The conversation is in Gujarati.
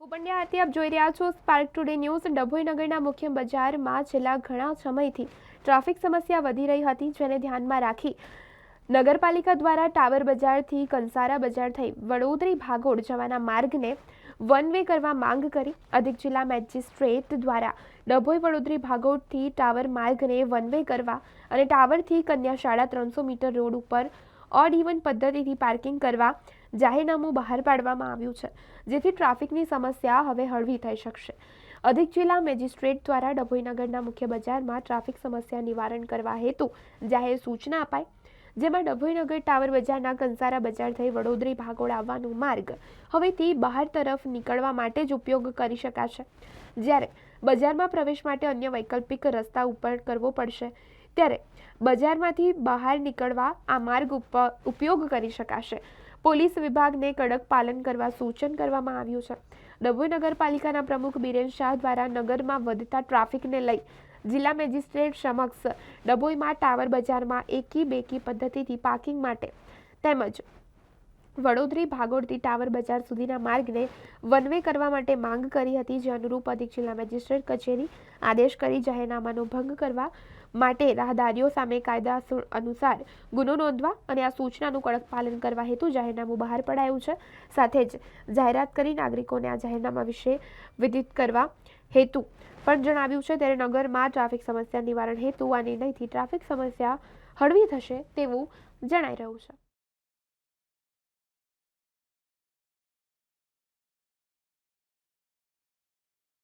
હું પંડ્યા આરતી આપ જોઈ રહ્યા છો સ્પાર્ક ટુડે ન્યૂઝ ડભોઈ નગરના મુખ્ય બજારમાં છેલ્લા ઘણા સમયથી ટ્રાફિક સમસ્યા વધી રહી હતી, જેને ધ્યાનમાં રાખી નગરપાલિકા દ્વારા ટાવર બજારથી કંસારા બજાર થઈ વડોદરી ભાગોળ જવાના માર્ગને વન વે કરવા માંગ કરી. અધિક જિલ્લા મેજિસ્ટ્રેટ દ્વારા ડભોઈ વડોદરી ભાગોળથી ટાવર માર્ગને વન વે કરવા અને ટાવરથી કન્યા શાળા ત્રણસો મીટર રોડ ઉપર ઓડ ઇવન પદ્ધતિથી પાર્કિંગ કરવા જાહેરનામું બહાર પાડવામાં આવ્યું છે, જેથી ટ્રાફિકની સમસ્યા હવે હળવી થઈ શકશે. અધિક જિલ્લા મેજિસ્ટ્રેટ દ્વારા ડભોઈ નગરના મુખ્ય બજારમાં ટ્રાફિક સમસ્યા નિવારણ કરવા હેતુ જાહેર સૂચના અપાઈ, જેમાં ડભોઈનગર ટાવર બજારના કંસારા બજાર થઈ વડોદરી ભાગોળ આવવાનો માર્ગ હવેથી બહાર તરફ નીકળવા માટે જ ઉપયોગ કરી શકાશે. જ્યારે બજારમાં પ્રવેશ માટે અન્ય વૈકલ્પિક રસ્તા ઉપર કરવો પડશે ત્યારે બજારમાંથી બહાર નીકળવા આ માર્ગ ઉપર ઉપયોગ કરી શકાશે. પોલીસ વિભાગને કડક પાલન કરવા સૂચન કરવામાં આવ્યું છે. ડભોઈ નગરપાલિકાના પ્રમુખ બિરેન શાહ દ્વારા નગરમાં વધતા ટ્રાફિકને લઈ જિલ્લા મેજિસ્ટ્રેટ સમક્ષ ડભોઈમાં ટાવર બજારમાં એકી બેકી પદ્ધતિથી પાર્કિંગ માટે તેમજ વડોદરી ભાગોળથી ટાવર બજાર સુધીના માર્ગને વનવે કરવા માટે માંગ કરી હતી જે અનુરૂપ અધિક જિલ્લા મેજિસ્ટ્રેટ કચેરી આદેશ કરી જાહેરનામાનો ભંગ કરવા માટે રાહદારીઓ સામે કાયદા અનુસાર ગુનો નોંધવા અને આ સૂચનાનું કડક પાલન કરવા હેતુ જાહેરનામું બહાર પડાયું છે. સાથે જ જાહેરાત કરી નાગરિકોને આ જાહેરનામા વિશે વિદિત કરવા હેતુ પણ જણાવ્યું છે. ત્યારે નગરમાં ટ્રાફિક સમસ્યા નિવારણ હેતુ આ નિર્ણયથી ટ્રાફિક સમસ્યા હળવી થશે તેવું જણાઈ રહ્યું છે.